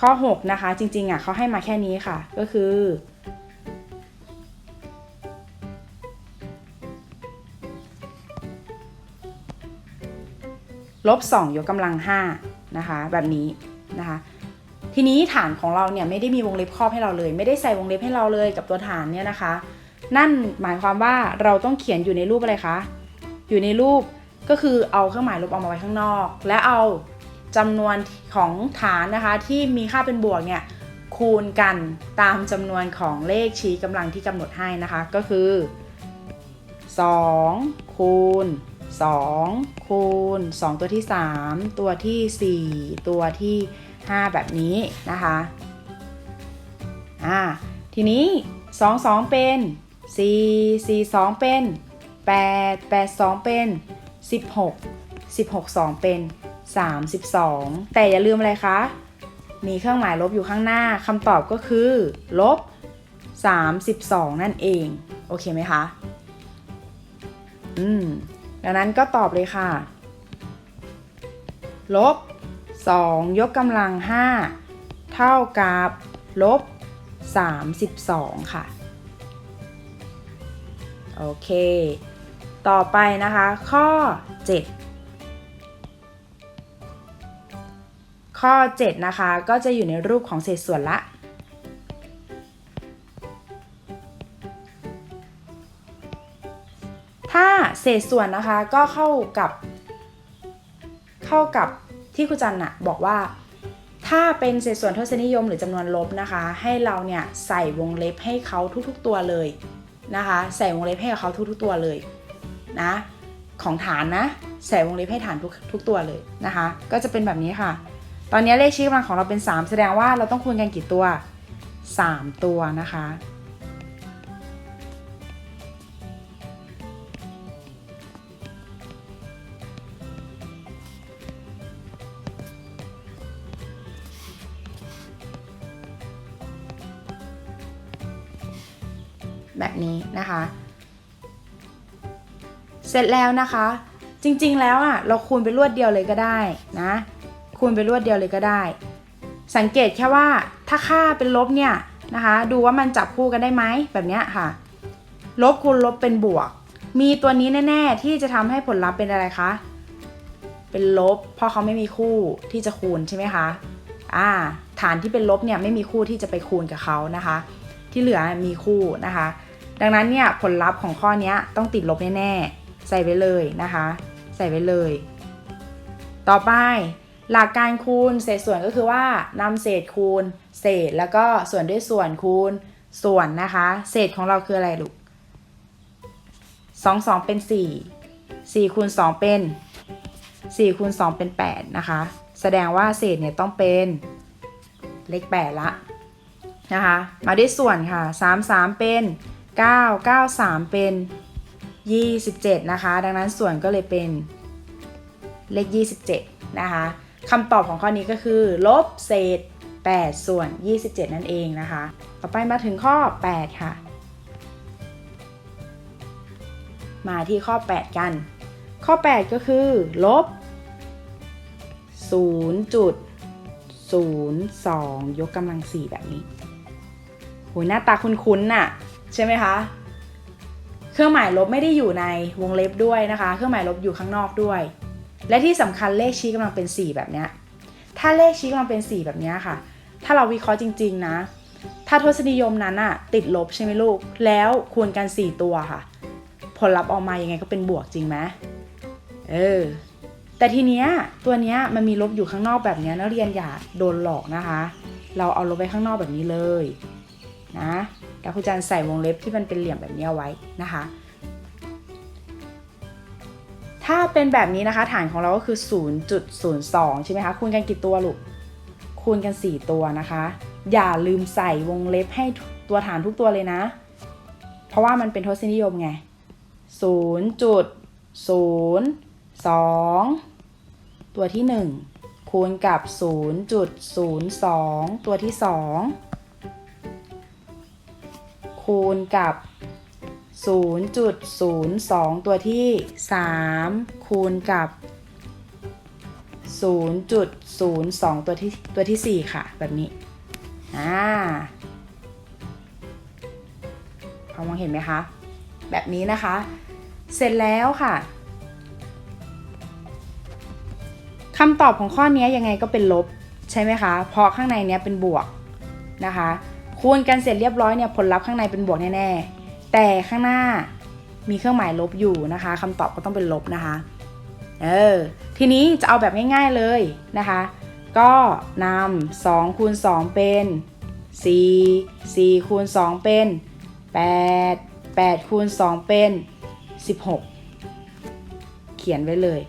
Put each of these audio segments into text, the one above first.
ข้อ 6 นะคะ จริงๆอะเขาให้มาแค่นี้ค่ะ ก็คือ ลบ 2 ยกกำลัง 5 นะคะ แบบนี้นะคะ ทีนี้ฐานของเราเนี่ยไม่ได้มีวงเล็บครอบให้เราเลย ไม่ได้ใส่วงเล็บให้เราเลยกับตัวฐานเนี่ยนะคะ นั่นหมายความว่าเราต้องเขียนอยู่ในรูปอะไรคะ อยู่ในรูปก็คือเอาเครื่องหมายลบออกมาไว้ข้างนอก และเอา จำนวนของฐานนะคะ ที่มีค่าเป็นบวกเนี่ยคูณกันตามจำนวนของเลขชี้กำลังที่กำหนดให้นะคะ ก็คือ2คูณ2คูณ2 ตัวที่ 3 ตัวที่ 4 ตัวที่ 5 แบบนี้นะคะอ่าทีนี้ 2 2 เป็น4 4 2 เป็น 8 8 2 เป็น 16 16 2 เป็น 32 แต่อย่าลืมอะไรคะ มีเครื่องหมายลบอยู่ข้างหน้าคำตอบก็คือ ลบ 32 นั่นเอง โอเคไหมคะ อืม ดังนั้นก็ตอบเลยค่ะ ลบ 2 ยกกำลัง 5 เท่ากับ ลบ 32 ค่ะ โอเค ต่อไปนะคะ ข้อ 7 ข้อ 7 นะคะ ก็จะอยู่ในรูปของเศษส่วนละ ถ้าเศษส่วนนะคะก็เข้ากับ เข้ากับที่ครูจันน่ะบอกว่า ถ้าเป็นเศษส่วนทศนิยมหรือจำนวนลบนะคะ ให้เราเนี่ยใส่วงเล็บให้เขาทุกๆตัวเลยนะคะ ใส่วงเล็บให้กับเขาทุกๆตัวเลยนะของฐานนะใส่วงเล็บให้ฐานทุกทุกตัวเลยนะคะ ก็จะเป็นแบบนี้ค่ะ ตอนนี้เลขชี้กำลังของเราเป็น 3 แสดงว่าเราต้องคูณกันกี่ตัว 3 ตัวนะคะ แบบนี้นะคะ เสร็จแล้วนะคะ จริงๆแล้วอะเราคูณไปรวดเดียวเลยก็ได้นะ คูณไปรวดเดียวเลยก็ได้ สังเกตแค่ว่าถ้าค่าเป็นลบเนี่ยนะคะ ดูว่ามันจับคู่กันได้ไหมแบบนี้ค่ะ ลบคูณลบเป็นบวก มีตัวนี้แน่ ๆ ที่จะทำให้ผลลัพธ์เป็นอะไรคะ เป็นลบ เพราะเขาไม่มีคู่ที่จะคูณใช่ไหมคะอ่าฐานที่เป็นลบเนี่ยไม่มีคู่ที่จะไปคูณกับเขานะคะ ที่เหลือมีคู่นะคะ ดังนั้นเนี่ยผลลัพธ์ของข้อนี้ต้องติดลบแน่ๆใส่ไว้เลยนะคะ ใส่ไว้เลย ต่อไป หลักการคูณเศษส่วนก็คือว่านำเศษคูณ เศษแล้วก็ส่วนด้วยส่วนคูณส่วนนะคะ เศษของเราคืออะไรลูกสองสองเป็นสี่สี่คูณสองเป็นสี่คูณสองเป็นแปดนะคะ แสดงว่าเศษเนี่ยต้องเป็นเลขแปดละนะคะ มาด้วยส่วนค่ะสามสามเป็นเก้าเก้าสามเป็นยี่สิบเจ็ดนะคะ ดังนั้นส่วนก็เลยเป็นเลขยี่สิบเจ็ดนะคะ คำตอบของข้อนี้ก็คือ ลบเศษ 8 ส่วน 27 นั่นเองนะคะ ต่อไปมาถึงข้อ 8 ค่ะ มาที่ข้อ 8 กัน ข้อ 8 ก็คือ ลบ 0.02 ยกกำลัง 4 แบบนี้โหยหน้าตาคุ้นๆน่ะ ใช่ไหมคะ เครื่องหมายลบไม่ได้อยู่ในวงเล็บด้วยนะคะ เครื่องหมายลบอยู่ข้างนอกด้วย และที่สำคัญเลขชี้กำลังเป็น 4 แบบเนี้ยถ้าเลขชี้กำลังเป็น 4 แบบเนี้ยค่ะ ถ้าเราวิเคราะห์จริง ๆ นะ ถ้าทศนิยมนั้นอะติดลบใช่ไหมลูก แล้วคูณกัน 4 ตัวค่ะ ผลลัพธ์ออกมายังไงก็เป็นบวกจริงไหมเออ แต่ทีเนี้ยตัวเนี้ยมันมีลบอยู่ข้างนอกแบบเนี้ยนักเรียนอย่าโดนหลอกนะคะ เราเอาลบไว้ข้างนอกแบบนี้เลยนะแล้วครูจันใส่วงเล็บที่มันเป็นเหลี่ยมแบบนี้เอาไว้นะคะ ถ้าเป็นแบบนี้นะคะ ฐานของเราก็คือ 0.02 ใช่ไหมคะ คูณกันกี่ตัวลูก คูณกัน 4 ตัวนะคะ อย่าลืมใส่วงเล็บให้ตัวฐานทุกตัวเลยนะ เพราะว่ามันเป็นทศนิยมไง 0.02 ตัวที่ 1 คูณกับ 0.02 ตัวที่ 2 คูณกับ 0.02 ตัวที่ 3 คูณกับ 0.02 ตัวที่ตัวที่ 4 ค่ะ แบบนี้ อ่าพอมองเห็นไหมคะ แบบนี้นะคะ เสร็จแล้วค่ะคำตอบของข้อนี้ยังไงก็เป็นลบใช่ไหมคะ เพราะข้างในเนี้ยเป็นบวกนะคะ คูณกันเสร็จเรียบร้อยเนี่ยผลลัพธ์ข้างในเป็นบวกแน่ๆ แต่ข้างหน้ามีเครื่องหมายลบอยู่นะคะคำตอบก็ต้องเป็นลบนะคะ เออ ทีนี้จะเอาแบบง่ายๆเลยนะคะ ก็นำ2คูณ2เป็น4 4คูณ2เป็น8 8คูณ2เป็น 16 เขียนไว้เลย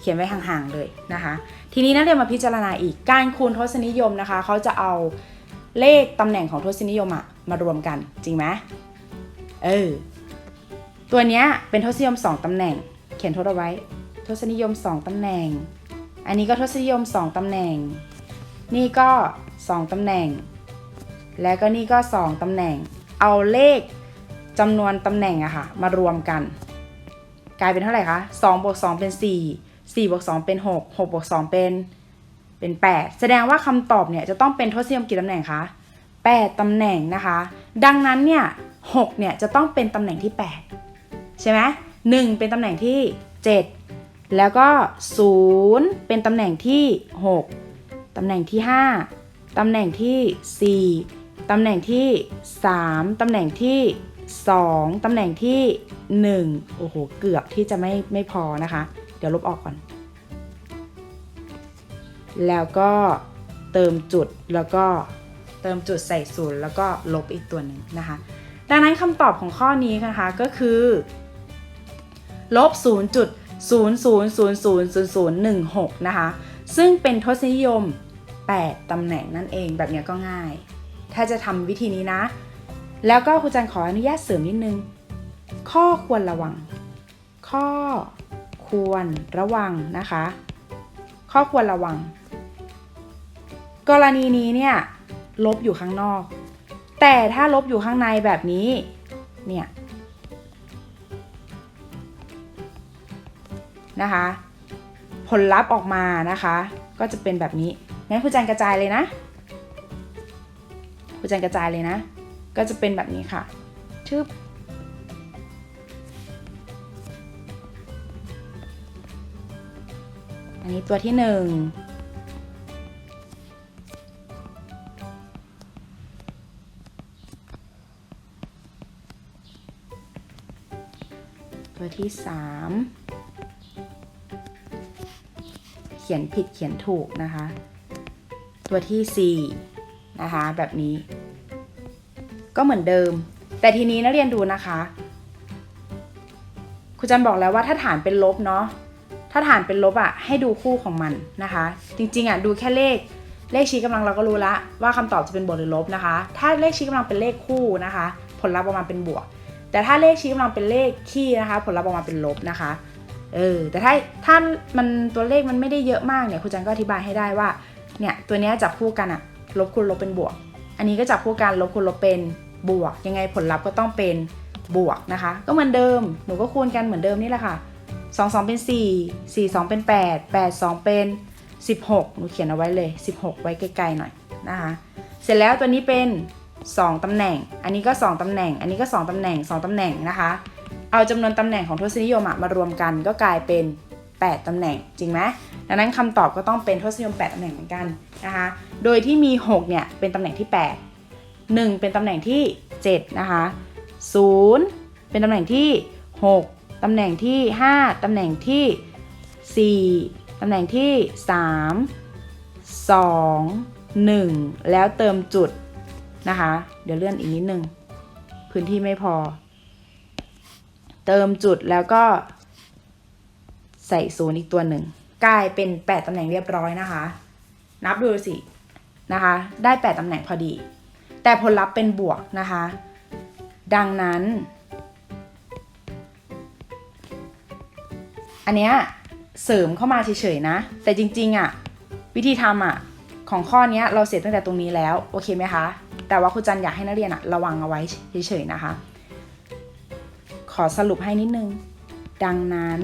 เขียนไว้ห่างๆเลยนะคะ ทีนี้นักเรียนมาพิจารณาอีกการคูณทศนิยมนะคะ เขาจะเอา เลขตำแหน่งของทศนิยมอะมารวมกันจริงไหมเออตัวเนี้ยเป็นทศนิยม 2ตำแหน่ง เขียนทศเอาไว้ ทศนิยม 2ตำแหน่ง อันนี้ก็ทศนิยม 2ตำแหน่ง นี่ก็ 2ตำแหน่ง และก็นี่ก็ 2ตำแหน่ง เอาเลขจำนวนตำแหน่งอะค่ะมารวมกัน กลายเป็นเท่าไหร่คะ2บวก2เป็น 4 4บวก2เป็น 6 6บวก2เป็น เป็น 8 แสดงว่าคำตอบเนี่ยจะต้องเป็นทศนิยมกี่ตำแหน่งคะ8ตำแหน่งนะคะ ดังนั้นเนี่ย6เนี่ยจะต้องเป็นตำแหน่งที่ 8 ใช่ไหม1เป็นตำแหน่งที่ 7 แล้วก็ 0 เป็นตำแหน่งที่ 6ตำแหน่งที่ 5ตำแหน่งที่ 4ตำแหน่งที่ 3ตำแหน่งที่ 2ตำแหน่งที่ 1 โอ้โห เกือบที่จะไม่ไม่พอนะคะ เดี๋ยวลบออกก่อน แล้วก็เติมจุดแล้วก็เติมจุดใส่ศูนย์แล้วก็ลบอีกตัวหนึ่งนะคะ ดังนั้นคำตอบของข้อนี้นะคะก็คือ ลบ 0.00000016 นะคะ ซึ่งเป็นทศนิยม 8 ตำแหน่งนั่นเองแบบนี้ก็ง่าย ถ้าจะทำวิธีนี้นะ แล้วก็ครูจันขออนุญาตเสริมนิดนึง ข้อควรระวัง ข้อควรระวังนะคะ ข้อควรระวัง กรณีนี้เนี่ยลบอยู่ข้างนอก แต่ถ้าลบอยู่ข้างในแบบนี้เนี่ยนะคะ ผลลัพธ์ออกมานะคะ ก็จะเป็นแบบนี้งั้นครูจันกระจายเลยนะครูจันกระจายเลยนะ ก็จะเป็นแบบนี้ค่ะชึบอันนี้ตัวที่หนึ่ง ตัวที่สามเขียนผิดเขียนถูกนะคะ ตัวที่ 4 นะคะ แบบนี้ ก็เหมือนเดิม แต่ทีนี้นักเรียนดูนะคะครูจันบอกแล้วว่าถ้าฐานเป็นลบเนาะถ้าฐานเป็นลบอะ่ะให้ดูคู่ของมันนะคะ จริงๆอะ่ะดูแค่เลขเลขชี้กำลังเราก็รู้ละว่าคำตอบจะเป็นบวกหรือลบนะคะ ถ้าเลขชี้กำลังเป็นเลขคู่นะคะ ผลลัพธ์ออกมาเป็นบวก แต่ถ้าเลขชี้กำลังเป็นเลขคี่นะคะ ผลลัพธ์ออกมาเป็นลบนะคะ เออ แต่ถ้าถ้ามันตัวเลขมันไม่ได้เยอะมากเนี่ยครูจันก็อธิบายให้ได้ว่า เนี่ยตัวนี้จับคู่กันอะลบคูณลบเป็นบวก อันนี้ก็จับคู่กันลบคูณลบเป็นบวก ยังไงผลลัพธ์ก็ต้องเป็นบวกนะคะ ก็เหมือนเดิม หนูก็คูณกันเหมือนเดิมนี่แหละค่ะ2 2 เป็น 4 4 2 เป็น 8 8 2 เป็น 16 หนูเขียนเอาไว้เลย 16 ไว้ไกลๆหน่อยนะคะ เสร็จแล้วตัวนี้เป็น 2 ตำแหน่ง อันนี้ก็ 2 ตำแหน่ง อันนี้ก็ 2 ตำแหน่ง 2 ตำแหน่งนะคะ เอาจำนวนตำแหน่งของทศนิยมมารวมกันก็กลายเป็น 8 ตำแหน่ง จริงไหมดังนั้นคำตอบก็ต้องเป็นทศนิยม 8 ตำแหน่งเหมือนกันนะคะ โดยที่มี 6 เนี่ย เป็นตำแหน่งที่ 8 1 เป็นตำแหน่งที่ 7 นะคะ 0 เป็นตำแหน่งที่ 6 ตำแหน่งที่ 5 ตำแหน่งที่ 4 ตำแหน่งที่ 3 2 1 แล้วเติมจุด นะคะ เดี๋ยวเลื่อนอีกนิดนึง พื้นที่ไม่พอ เติมจุดแล้วก็ ใส่ศูนย์อีกตัวหนึ่ง กลายเป็น 8ตำแหน่งเรียบร้อยนะคะ นับดูสินะคะ ได้ 8ตำแหน่งพอดี แต่ผลลัพธ์เป็นบวกนะคะ ดังนั้น อันเนี้ยเสริมเข้ามาเฉยๆนะ แต่จริงๆอะ่ะ วิธีทำอะ ของข้อนี้เราเสร็จตั้งแต่ตรงนี้แล้ว โอเคไหมคะ แต่ว่าครูจันอยากให้นักเรียนอะระวังเอาไว้เฉยๆนะคะ ขอสรุปให้นิดนึง ดังนั้น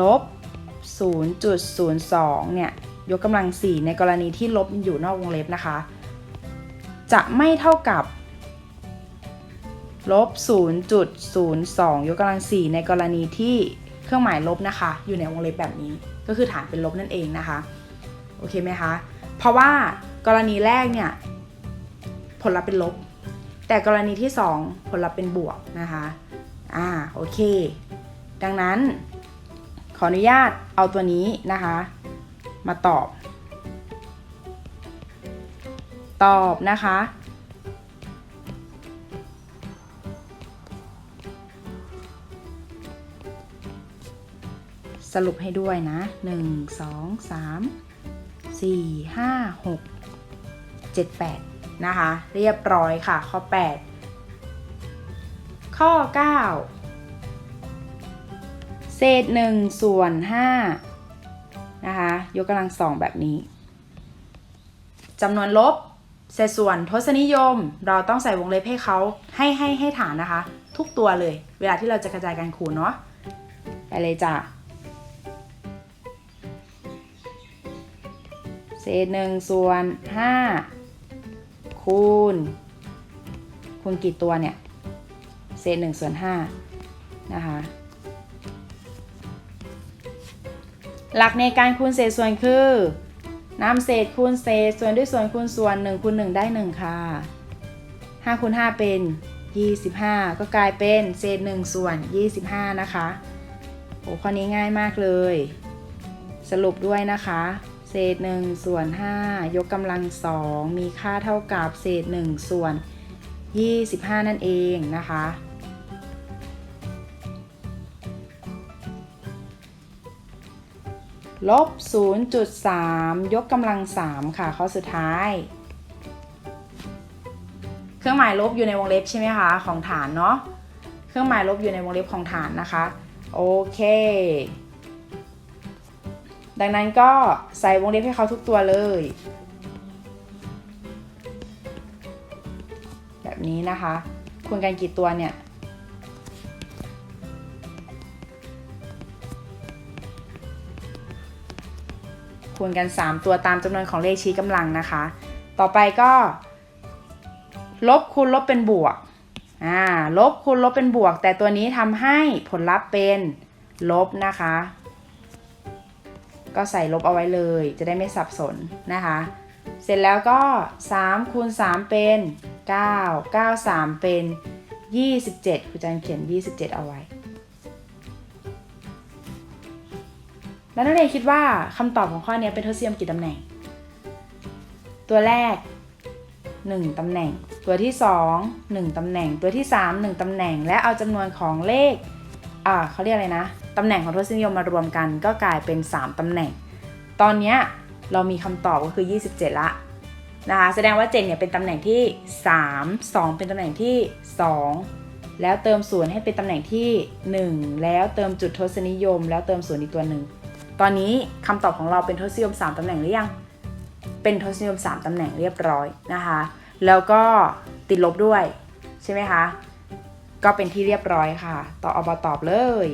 ลบ 0.02 เนี่ย ยกกำลัง 4 ในกรณีที่ลบอยู่นอกวงเล็บนะคะ จะไม่เท่ากับ ลบ 0.02 ยกกำลัง 4 ในกรณีที่เครื่องหมายลบนะคะ อยู่ในวงเล็บแบบนี้ ก็คือฐานเป็นลบนั่นเองนะคะ โอเคไหมคะ เพราะว่า กรณีแรกเนี่ยผลลัพธ์เป็นลบ แต่กรณีที่ 2 ผลลัพธ์เป็นบวกนะคะอ่าโอเค ดังนั้นขออนุญาตเอาตัวนี้นะคะ มาตอบ ตอบนะคะ สรุปให้ด้วยนะ 1 2 3 4 5 6 7 8 นะคะ เรียบร้อยค่ะ ข้อ 8 ข้อ 9 เศษ1ส่วน5นะคะ ยกกำลังสองแบบนี้จำนวนลบเศษส่วนทศนิยม เราต้องใส่วงเล็บให้เขาให้ให้ให้ฐานนะคะ ทุกตัวเลย เวลาที่เราจะกระจายการคูณเนาะไปเลยจ้ะเศษหนึ่งส่วนห้า คูณ คูณกี่ตัวเนี่ย เศษหนึ่งส่วนห้านะคะ หลักในการคูณเศษส่วนคือนำเศษคูณเศษส่วนด้วยส่วนคูณส่วน 1คูณ1ได้ 1 ค่ะ5คูณ5เป็น 25 ก็กลายเป็นเศษ 1 ส่วน 25 นะคะ โอ้ข้อนี้ง่ายมากเลย สรุปด้วยนะคะ ศษ1ส่วน5ยกกำลัง2มีค่าเท่ากับเศษ1ส่วน 25 นั่นเองนะคะ ลบ 0.3 ยกกำลัง 3 ค่ะข้อสุดท้าย เครื่องหมายลบอยู่ในวงเล็บใช่ไหมคะของฐานเนาะ เครื่องหมายลบอยู่ในวงเล็บของฐานนะคะ โอเค ดังนั้นก็ใส่วงเล็บให้เขาทุกตัวเลย แบบนี้นะคะคูณกันกี่ตัวเนี่ยคูณกัน 3 ตัวตามจำนวนของเลขชี้กำลังนะคะ ต่อไปก็ ลบคูณลบเป็นบวก อ่า ลบคูณลบเป็นบวก แต่ตัวนี้ทำให้ผลลัพธ์เป็นลบนะคะ ก็ใส่ลบเอาไว้เลย จะได้ไม่สับสนนะคะ เสร็จแล้วก็3คูณ3เป็น 9 9 3 เป็น 27ครูจันเขียน 27 เอาไว้ แล้วนักเรียนคิดว่าคำตอบของข้อนี้เป็นทศนิยมกี่ตำแหน่ง ตัวแรก 1ตำแหน่ง ตัวที่ 2 1ตำแหน่ง ตัวที่ 3 1ตำแหน่ง และเอาจำนวนของเลข อ่าเขาเรียกอะไรนะ ตำแหน่งของทศนิยมมารวมกันก็กลายเป็น 3ตำแหน่ง ตอนนี้เรามีคำตอบก็คือ 27 ละนะคะแสดงว่า7เนี่ยเป็นตำแหน่งที่ 3 2 เป็นตำแหน่งที่ 2 แล้วเติมศูนย์ให้เป็นตำแหน่งที่ 1 แล้วเติมจุดทศนิยม แล้วเติมศูนย์อีกตัวหนึ่งตอนนี้คำตอบของเราเป็นทศนิยม 3ตำแหน่งหรือยัง เป็นทศนิยม 3ตำแหน่งเรียบร้อยนะคะ แล้วก็ติดลบด้วยใช่ไหมคะ ก็เป็นที่เรียบร้อยค่ะ ต่ออบตอบเลย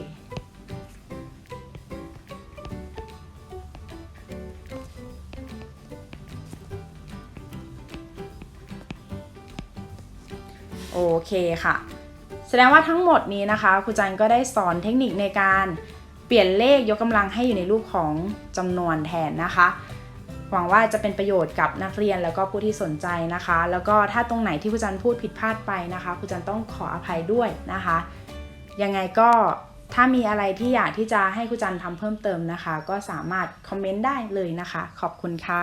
โอเคค่ะ แสดงว่าทั้งหมดนี้นะคะครูจันก็ได้สอนเทคนิคในการเปลี่ยนเลขยกกำลังให้อยู่ในรูปของจำนวนแทนนะคะ หวังว่าจะเป็นประโยชน์กับนักเรียนแล้วก็ผู้ที่สนใจนะคะ แล้วก็ถ้าตรงไหนที่ครูจันพูดผิดพลาดไปนะคะครูจันต้องขออภัยด้วยนะคะ ยังไงก็ถ้ามีอะไรที่อยากที่จะให้ครูจันทำเพิ่มเติมนะคะ ก็สามารถคอมเมนต์ได้เลยนะคะ ขอบคุณค่ะ